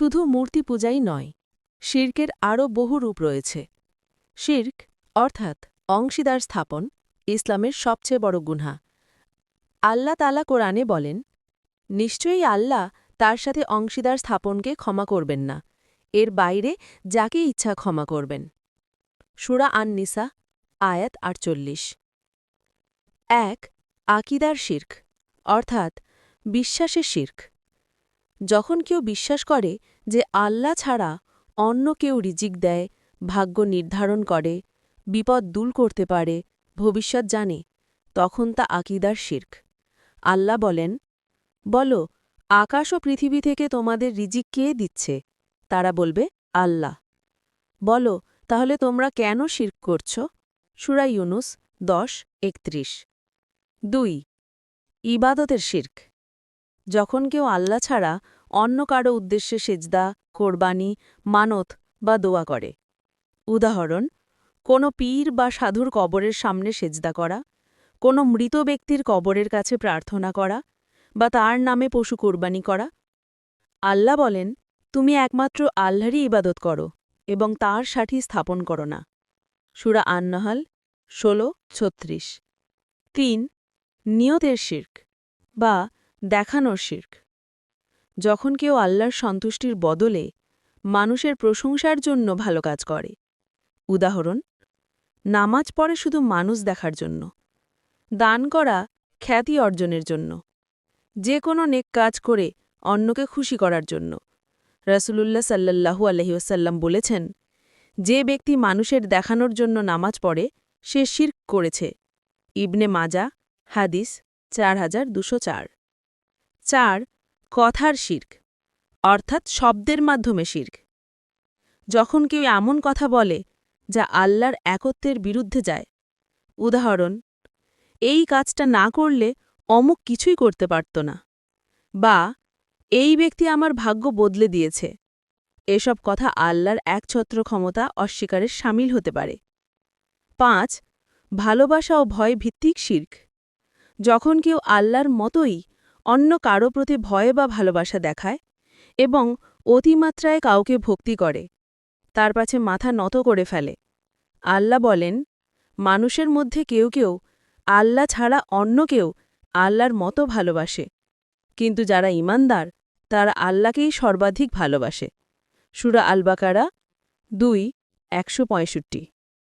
শুধু মূর্তি পূজাই নয়, শির্কের আরও বহু রূপ রয়েছে। শির্ক, অর্থাৎ অংশীদার স্থাপন, ইসলামের সবচেয়ে বড় গুনহা। আল্লাহ তালা কোরআনে বলেন, নিশ্চয়ই আল্লাহ তার সাথে অংশীদার স্থাপনকে ক্ষমা করবেন না। এর বাইরে যাকে ইচ্ছা ক্ষমা করবেন। সুরা আন নিসা আয়াত আটচল্লিশ। এক, আকিদার শির্ক, অর্থাৎ বিশ্বাসের শির্ক। যখন কেউ বিশ্বাস করে যে আল্লাহ ছাড়া অন্য কেউ রিজিক দেয়, ভাগ্য নির্ধারণ করে, বিপদ দূর করতে পারে, ভবিষ্যৎ জানে, তখন তা আকিদার শির্ক। আল্লাহ বলেন, বলো, আকাশ ও পৃথিবী থেকে তোমাদের রিজিক কে দিচ্ছে? তারা বলবে, আল্লাহ। বলো, তাহলে তোমরা কেন শির্ক করছ? সুরা ইউনুস দশ, একত্রিশ। দুই, ইবাদতের শির্ক। যখন কেউ আল্লাহ ছাড়া অন্য কারও উদ্দেশ্যে সেজদা, কোরবানি, মানত বা দোয়া করে। উদাহরণ, কোনো পীর বা সাধুর কবরের সামনে সেজদা করা, কোনো মৃত ব্যক্তির কবরের কাছে প্রার্থনা করা বা তার নামে পশু কোরবানি করা। আল্লাহ বলেন, তুমি একমাত্র আল্লাহরই ইবাদত করো এবং তার সাথী স্থাপন করো না। সুরা আন্নাহাল, ষোলো, ছত্রিশ। তিন, নিয়তের শির্ক বা দেখানোর শির্ক। যখন কেউ আল্লাহর সন্তুষ্টির বদলে মানুষের প্রশংসার জন্য ভালো কাজ করে। উদাহরণ, নামাজ পড়ে শুধু মানুষ দেখার জন্য। দান করা খ্যাতি অর্জনের জন্য। যে কোনো নেক কাজ করে অন্যকে খুশি করার জন্য। রাসূলুল্লাহ সাল্লাল্লাহু আলহিউসাল্লাম বলেছেন, যে ব্যক্তি মানুষের দেখানোর জন্য নামাজ পড়ে, সে শির্ক করেছে। ইবনে মাজা, হাদিস, চার হাজার দুশো চার। চার, কথার শির্ক, অর্থাৎ শব্দের মাধ্যমে শির্ক। যখন কেউ এমন কথা বলে যা আল্লাহর একত্বের বিরুদ্ধে যায়, উদাহরণ, এই কাজটা না করলে অমুক কিছুই করতে পারত না, বা এই ব্যক্তি আমার ভাগ্য বদলে দিয়েছে, এসব কথা আল্লাহর একছত্র ক্ষমতা অস্বীকারের সামিল হতে পারে। পাঁচ, ভালোবাসা ও ভয় ভিত্তিক শির্ক, যখন কেউ আল্লাহর মতোই অন্য কারও প্রতি ভয় বা ভালোবাসা দেখায় এবং অতিমাত্রায় কাউকে ভক্তি করে, তার পাছে মাথা নত করে ফেলে। আল্লাহ বলেন, মানুষের মধ্যে কেউ কেউ আল্লাহ ছাড়া অন্য কেউ আল্লাহর মতো ভালোবাসে। কিন্তু যারা ইমানদার তারা আল্লাহকেই সর্বাধিক ভালোবাসে। সুরা আলবাকারা দুই, একশো পঁয়ষট্টি।